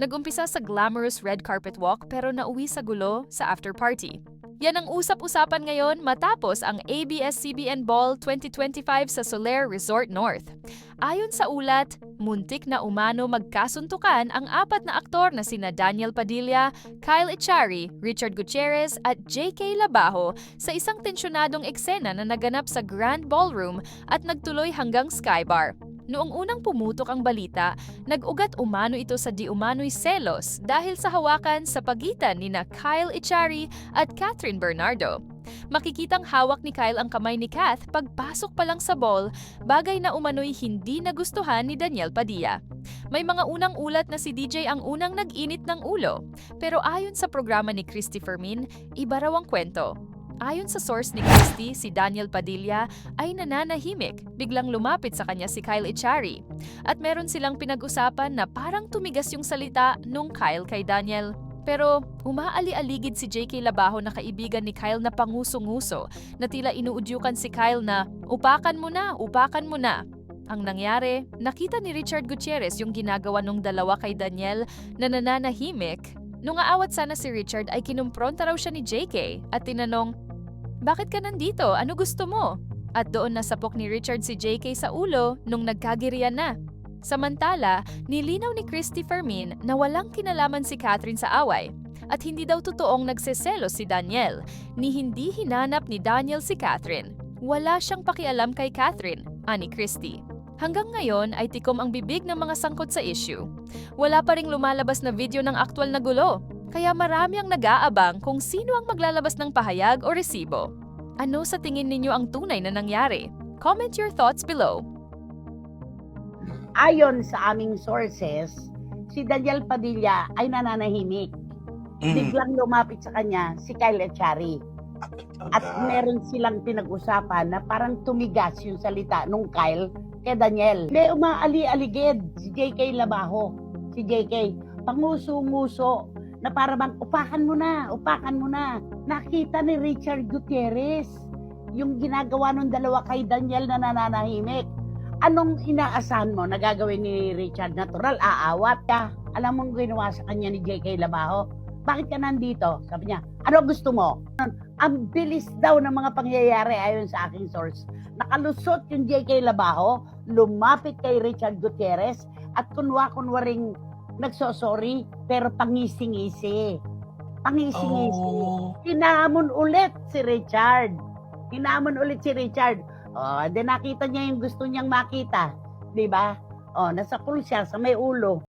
Nagumpisa sa glamorous red carpet walk pero nauwi sa gulo sa after party. Yan ang usap-usapan ngayon matapos ang ABS-CBN Ball 2025 sa Soler Resort North. Ayon sa ulat, muntik na umano magkasuntukan ang apat na aktor na sina Daniel Padilla, Kyle Echari, Richard Gutierrez at J.K. Labajo sa isang tensyonadong eksena na naganap sa Grand Ballroom at nagtuloy hanggang Skybar. Noong unang pumutok ang balita, nag-ugat umano ito sa di umano'y selos dahil sa hawakan sa pagitan ni na Kyle Echari at Catherine Bernardo. Makikitang hawak ni Kyle ang kamay ni Kath pagpasok pa lang sa ball, bagay na umano'y hindi nagustuhan ni Daniel Padilla. May mga unang ulat na si DJ ang unang nag-init ng ulo, pero ayon sa programa ni Christy Fermin, iba raw ang kwento. Ayon sa source ni Christy, si Daniel Padilla ay nananahimik, biglang lumapit sa kanya si Kyle Echari. At meron silang pinag-usapan na parang tumigas yung salita nung Kyle kay Daniel. Pero umaali-aligid si JK Labajo na kaibigan ni Kyle na panguso-nguso na tila inuudyukan si Kyle na upakan mo na, upakan mo na. Ang nangyari, nakita ni Richard Gutierrez yung ginagawa nung dalawa kay Daniel na nananahimik. Nung aawat sana si Richard ay kinumpronta raw siya ni JK at tinanong, Bakit ka nandito? Ano gusto mo? At doon nasapok ni Richard si JK sa ulo nung nagkagirian na. Samantala, nilinaw ni Christy Fermin na walang kinalaman si Catherine sa away at hindi daw totoong nagseselos si Daniel, ni hindi hinanap ni Daniel si Catherine. Wala siyang pakialam kay Catherine, ani Christy. Hanggang ngayon ay tikom ang bibig ng mga sangkot sa issue. Wala pa ring lumalabas na video ng aktwal na gulo, kaya marami ang nag-aabang kung sino ang maglalabas ng pahayag o resibo. Ano sa tingin ninyo ang tunay na nangyari? Comment your thoughts below. ayon sa aming sources, si Daniel Padilla ay nananahimik. Mm. Biglang lumapit sa kanya si Kyle Echari. At meron silang pinag-usapan na parang tumigas yung salita nung Kyle kay Daniel. May umaali-aligid si JK Labajo. Si JK, panguso-nguso na para bang upakan mo na, upakan mo na. Nakita ni Richard Gutierrez yung ginagawa ng dalawa kay Daniel na nananahimik anong inaasahan mo na gagawin ni Richard Natural? Aawat ka. Alam mong ginawa sa kanya ni J.K. Labajo? Bakit ka nandito? Sabi niya, ano gusto mo? Ang bilis daw ng mga pangyayari ayon sa aking source. Nakalusot yung J.K. Labajo, lumapit kay Richard Gutierrez, at kunwa-kunwaring nagsosorry, pero pangisi-ngisi. Pangisi-ngisi. Oh. Hinamon ulit si Richard. Hinamon ulit si Richard. Oh, then nakita niya yung gusto niyang makita, 'di ba? Oh, nasa pool siya sa may ulo.